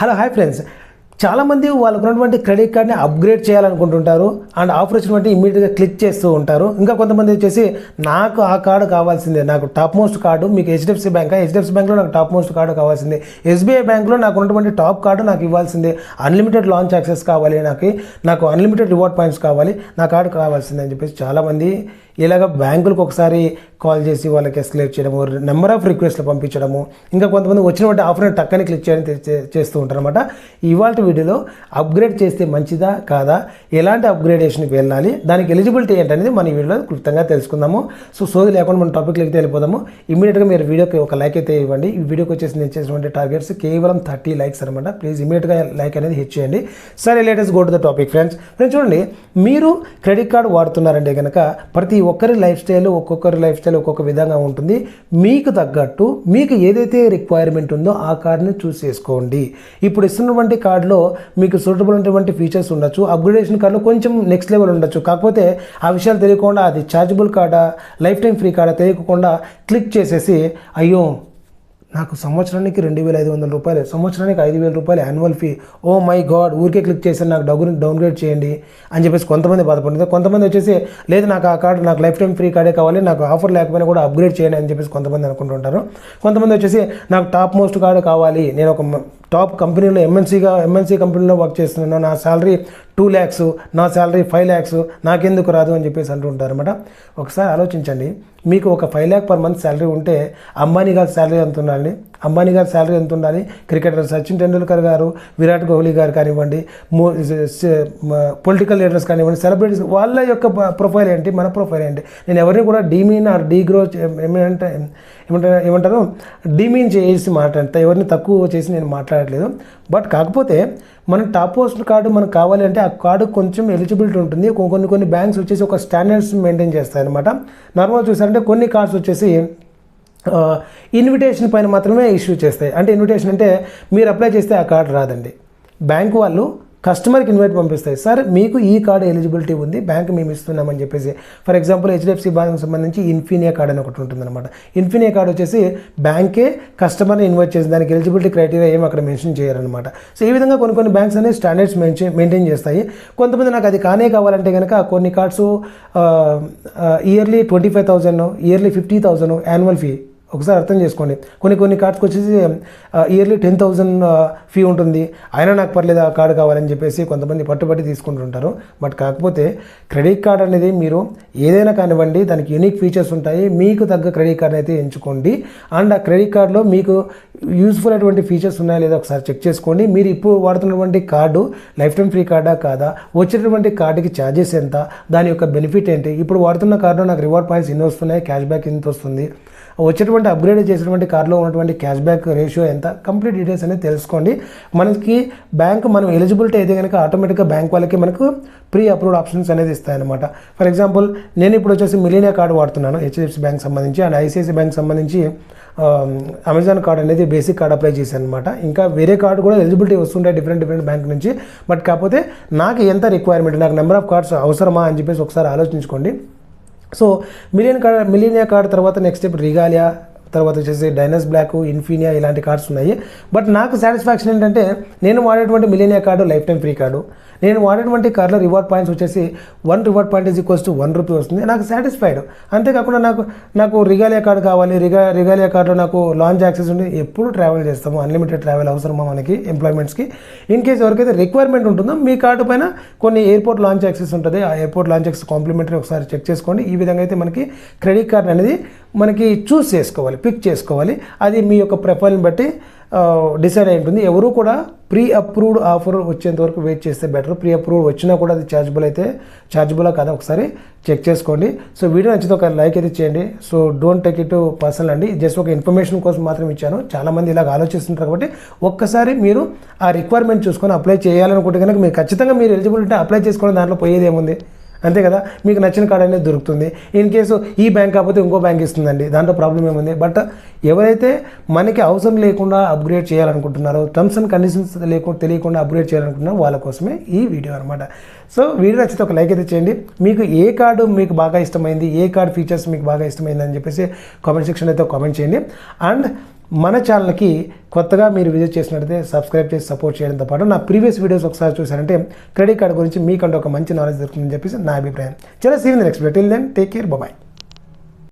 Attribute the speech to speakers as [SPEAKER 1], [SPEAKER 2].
[SPEAKER 1] Hello hi friends. చాలామంది వాళ్ళకు ఉన్నటువంటి క్రెడిట్ కార్డ్ని అప్గ్రేడ్ చేయాలనుకుంటుంటారు అండ్ ఆఫర్ వచ్చినటువంటి ఇమీడియట్గా క్లిక్ చేస్తూ ఉంటారు. ఇంకా కొంతమంది వచ్చేసి నాకు ఆ కార్డు కావాల్సిందే నాకు టాప్ మోస్ట్ కార్డు మీకు హెచ్డిఎఫ్సి బ్యాంక్? హెచ్డిఎఫ్సి బ్యాంక్లో నాకు టాప్ మోస్ట్ కార్డు కావాల్సిందే. ఎస్బీఐ బ్యాంక్లో నాకు ఉన్నటువంటి టాప్ కార్డు నాకు ఇవ్వాల్సిందే. అన్లిమిటెడ్ లాంచ్ యాక్సెస్ కావాలి నాకు నాకు అన్లిమిటెడ్ రివార్డ్ పాయింట్స్ కావాలి నా కార్డు కావాల్సిందే అని చెప్పేసి చాలామంది ఇలాగ బ్యాంకులకు ఒకసారి కాల్ చేసి వాళ్ళకి ఎస్కలేట్ చేయడము నెంబర్ ఆఫ్ రిక్వెస్ట్లు పంపించడము ఇంకా కొంతమంది వచ్చినటువంటి ఆఫర్ని టక్కని క్లిక్ చేయడం చేస్తూ ఉంటారు అనమాట ఇవాళ వీడియోలో అప్గ్రేడ్ చేస్తే మంచిదా కాదా ఎలాంటి అప్గ్రేడేషన్కి వెళ్ళాలి దానికి ఎలిజిబిలిటీ ఏంటనేది మన వీడియోలో క్లుప్తంగా తెలుసుకుందాము. సో సోది లేకుండా మన టాపిక్లోకి అయితే వెళ్ళిపోదాము. ఇమీడియట్గా మీరు వీడియోకి ఒక లైక్ అయితే ఇవ్వండి. ఈ వీడియోకి వచ్చేసి నేను చేసినటువంటి టార్గెట్స్ కేవలం థర్టీ లైక్స్ అనమాట ప్లీజ్ ఇమీడియట్గా లైక్ అనేది హిట్ చేయండి. సరే latest go to the topic friends friends చూడండి మీరు క్రెడిట్ కార్డు వాడుతున్నారంటే కనుక ప్రతి ఒక్కరి లైఫ్ స్టైల్ ఒక్కొక్కరి లైఫ్ స్టైల్ ఒక్కొక్క విధంగా ఉంటుంది. మీకు తగ్గట్టు మీకు ఏదైతే రిక్వైర్మెంట్ ఉందో ఆ కార్డుని చూస్ చేసుకోండి. ఇప్పుడు ఇస్తున్నటువంటి కార్డులో మీకు సూటబుల్ ఉన్నటువంటి ఫీచర్స్ ఉండొచ్చు అప్గ్రేడేషన్ కార్డులో కొంచెం నెక్స్ట్ లెవెల్ ఉండొచ్చు. కాకపోతే ఆ విషయాలు తెలియకుండా అది ఛార్జబుల్ కార్డా లైఫ్ టైం ఫ్రీ కార్డా తెలియకుండా క్లిక్ చేసేసి అయ్యో నాకు సంవత్సరానికి రెండు వేల ఐదు వందల రూపాయలు సంవత్సరానికి ఐదు వేల రూపాయలు annual fee oh my god ఊరికే క్లిక్ చేసి నాకు డబ్బుని డౌన్గ్రేడ్ చేయండి అని చెప్పేసి కొంతమంది బాధపడుతుంది కొంతమంది వచ్చేసి లేదు నాకు ఆ కార్డు నాకు లైఫ్ టైం ఫ్రీ కార్డే కావాలి నాకు ఆఫర్ లేకపోయినా కూడా అప్గ్రేడ్ చేయండి అని చెప్పేసి కొంతమంది అనుకుంటుంటారు. కొంతమంది వచ్చేసి నాకు టాప్ మోస్ట్ కార్డు కావాలి నేను ఒక టాప్ కంపెనీలో ఎంఎన్సీగా ఎంఎన్సీ కంపెనీలో వర్క్ చేస్తున్నాను నా శాలరీ టూ ల్యాక్స్ నా శాలరీ ఫైవ్ ల్యాక్స్ నాకెందుకు రాదు అని చెప్పేసి అంటుంటారు అనమాట ఒకసారి ఆలోచించండి. మీకు ఒక five lakh per month salary ఉంటే అంబానీ గారి శాలరీ ఎంత ఉండాలి అంబానీ గారి శాలరీ ఎంత ఉండాలి? క్రికెటర్ సచిన్ టెండూల్కర్ గారు విరాట్ కోహ్లీ గారు కానివ్వండి పొలిటికల్ లీడర్స్ కానివ్వండి సెలబ్రిటీస్ వాళ్ళ యొక్క ప్రొఫైల్ ఏంటి? మన ప్రొఫైల్ ఏంటి? నేను ఎవరిని కూడా డీమీన్ ఆర్ డీ గ్రో ఏమంటే ఏమంటారు ఏమంటారు? డీమీన్ చేసి మాట్లాడతా ఎవరిని తక్కువ చేసి నేను మాట్లాడట్లేదు. బట్ కాకపోతే మన టాప్ పోస్ట్ కార్డు మనకు కావాలి అంటే ఆ కార్డు కొంచెం ఎలిజిబిలిటీ ఉంటుంది. కొన్ని కొన్ని బ్యాంక్స్ వచ్చేసి ఒక స్టాండర్డ్స్ మెయింటైన్ చేస్తాయి అనమాట నార్మల్ చూసారంటే కొన్ని కార్డ్స్ వచ్చేసి ఇన్విటేషన్ పైన మాత్రమే ఇష్యూ చేస్తాయి. అంటే ఇన్విటేషన్ అంటే మీరు అప్లై చేస్తే ఆ కార్డు రాదండి. బ్యాంక్ వాళ్ళు కస్టమర్కి ఇన్వైట్ పంపిస్తాయి. సార్ మీకు ఈ కార్డు ఎలిజిబిలిటీ ఉంది బ్యాంక్ మేము ఇస్తున్నామని చెప్పేసి. ఫర్ ఎగ్జాంపుల్ హెచ్డిఎఫ్సి బ్యాంక్ సంబంధించి ఇన్ఫినియా కార్డ్ అని ఒకటి ఉంటుందన్నమాట. ఇన్ఫినియా కార్డ్ వచ్చేసి బ్యాంకే కస్టమర్ని ఇన్వైట్ చేసి దానికి ఎలిజిబిలిటీ క్రైటీరియా ఏం అక్కడ మెన్షన్ చేయాలన్నమాట సో ఈ విధంగా కొన్ని కొన్ని బ్యాంక్స్ అనేవి స్టాండర్డ్స్ మెన్షన్ మెయింటైన్ చేస్తాయి. కొంతమంది నాకు అది కానే కావాలంటే కనుక కొన్ని cards yearly twenty five thousand yearly fifty thousand annual fee ఒకసారి అర్థం చేసుకోండి. కొన్ని కొన్ని కార్డ్స్కి వచ్చేసి ఇయర్లీ టెన్ థౌజండ్ ఫీ ఉంటుంది. అయినా నాకు పర్లేదు ఆ కార్డు కావాలని చెప్పేసి కొంతమంది పట్టుబట్టి తీసుకుంటుంటారు. బట్ కాకపోతే క్రెడిట్ కార్డ్ అనేది మీరు ఏదైనా కానివ్వండి దానికి యూనిక్ ఫీచర్స్ ఉంటాయి. మీకు తగ్గ క్రెడిట్ కార్డ్ అయితే ఎంచుకోండి. అండ్ ఆ క్రెడిట్ కార్డులో మీకు యూస్ఫుల్ అయినటువంటి ఫీచర్స్ ఉన్నాయా లేదా ఒకసారి చెక్ చేసుకోండి. మీరు ఇప్పుడు వాడుతున్నటువంటి కార్డు లైఫ్ టైం ఫ్రీ కార్డా కాదా? వచ్చేటటువంటి కార్డుకి ఛార్జెస్ ఎంత? దాని యొక్క బెనిఫిట్ ఏంటి? ఇప్పుడు వాడుతున్న కార్డులో నాకు రివార్డ్ పాయింట్స్ ఎన్ని వస్తున్నాయి క్యాష్ బ్యాక్ ఎంత వస్తుంది. వచ్చేటువంటి అప్గ్రేడ్ చేసినటువంటి కార్లో ఉన్నటువంటి క్యాష్ బ్యాక్ రేషియో ఎంత? కంప్లీట్ డీటెయిల్స్ అనేది తెలుసుకోండి. మనకి బ్యాంక్ మనం ఎలిజిబిలిటీ అయితే కనుక ఆటోమేటిక్గా బ్యాంక్ వాళ్ళకి మనకు ప్రీ అప్రూవ్డ్ ఆప్షన్స్ అనేది ఇస్తాయన్నమాట. ఫర్ ఎగ్జాంపుల్ నేను ఇప్పుడు వచ్చేసి మిలీనియా కార్డు వాడుతున్నాను హెచ్డిఎఫ్సి బ్యాంక్ సంబంధించి అండ్ ఐసిఐసి బ్యాంక్ సంబంధించి అమెజాన్ కార్డ్ అనేది బేసిక్ కార్డ్ అప్లై చేశాను అనమాట ఇంకా వేరే కార్డు కూడా ఎలిజిబిలిటీ వస్తుంటాయి డిఫరెంట్ డిఫరెంట్ బ్యాంక్ నుంచి. బట్ కాకపోతే నాకు ఎంత రిక్వైర్మెంట్ నాకు నెంబర్ ఆఫ్ కార్డ్స్ అవసరమా అని చెప్పేసి ఒకసారి ఆలోచించుకోండి. So million card Millennia card తర్వాత నెక్స్ట్ ఇప్పుడు రిగాలియా తర్వాత వచ్చేసి డైనస్ బ్లాక్ ఇన్ఫీనియా ఇలాంటి కార్డ్స్ ఉన్నాయి. బట్ నాకు సాటిస్ఫాక్షన్ ఏంటంటే నేను వాడేటువంటి Millennia card lifetime free card నేను వాడేటువంటి కార్లో రివార్డ్ పాయింట్స్ వచ్చేసి one reward point is equals to one rupee వస్తుంది. నాకు సాటిస్ఫైడ్ అంతేకాకుండా నాకు నాకు రిగాలియా కార్డు కావాలి. రిగా రిగాలియా కార్డులో నాకు లాంచ్ యాక్సెస్ ఉంది. ఎప్పుడు ట్రావెల్ చేస్తాము. అన్లిమిటెడ్ ట్రావెల్ అవసరమా మనకి ఎంప్లాయ్మెంట్స్కి ఇన్ కేస్ ఎవరికైతే రిక్వైర్మెంట్ ఉంటుందో మీ కార్డు పైన కొన్ని ఎయిర్పోర్ట్ లాంచ్ యాక్సెస్ ఉంటుంది. ఆ ఎయిర్పోర్ట్ లాంచ్ యాక్సెస్ కాంప్లిమెంటరీ ఒకసారి చెక్ చేసుకోండి. ఈ విధంగా అయితే మనకి క్రెడిట్ కార్డ్ అనేది మనకి చూస్ చేసుకోవాలి. పిక్ చేసుకోవాలి. అది మీ యొక్క ప్రొఫైల్ని బట్టి డిసైడ్ అయి ఉంటుంది. ఎవరు కూడా ప్రీ అప్రూవ్డ్ ఆఫర్ వచ్చేంత వరకు వెయిట్ చేస్తే బెటర్ ప్రీ అప్రూవ్డ్ వచ్చినా కూడా అది ఛార్జబుల్ అయితే ఛార్జబులా కాదా ఒకసారి చెక్ చేసుకోండి. సో వీడియో నచ్చితే ఒక లైక్ అయితే చేయండి. So don't take it personal అండి. జస్ట్ ఒక ఇన్ఫర్మేషన్ కోసం మాత్రం ఇచ్చాను. చాలామంది ఇలాగ ఆలోచిస్తుంటారు కాబట్టి ఒక్కసారి మీరు ఆ రిక్వైర్మెంట్ చూసుకొని అప్లై చేయాలనుకుంటే కనుక మీరు ఖచ్చితంగా మీరు ఎలిజిబుల్ అప్లై చేసుకోవడం దాంట్లో పోయేది ఏముంది? అంతే కదా? మీకు నచ్చిన కార్డు అనేది దొరుకుతుంది. ఇన్ కేసు ఈ బ్యాంక్ కాకపోతే ఇంకో బ్యాంక్ ఇస్తుందండి. దాంట్లో ప్రాబ్లం ఏముంది? బట్ ఎవరైతే మనకి అవసరం లేకుండా అప్గ్రేడ్ చేయాలనుకుంటున్నారో టర్మ్స్ అండ్ కండిషన్స్ లేకుండా తెలియకుండా అప్గ్రేడ్ చేయాలనుకుంటున్నారో వాళ్ళ కోసమే ఈ వీడియో అనమాట సో వీడియో నచ్చితే ఒక లైక్ అయితే చేయండి. మీకు ఏ కార్డు మీకు బాగా ఇష్టమైంది? ఏ కార్డు ఫీచర్స్ మీకు బాగా ఇష్టమైంది అని చెప్పేసి కామెంట్ సెక్షన్ అయితే కామెంట్ చేయండి. అండ్ మన ఛానల్కి కొత్తగా మీరు విజిట్ చేసినట్లయితే సబ్స్క్రైబ్ చేసి సపోర్ట్ చేయడంతో పాటు నా ప్రీవియస్ వీడియోస్ ఒకసారి చూసారంటే క్రెడిట్ కార్డ్ గురించి మీకంటే ఒక మంచి నాలెడ్జ్ దొరుకుతుందని చెప్పేసి నా అభిప్రాయం. చాలా seen next till then take care bye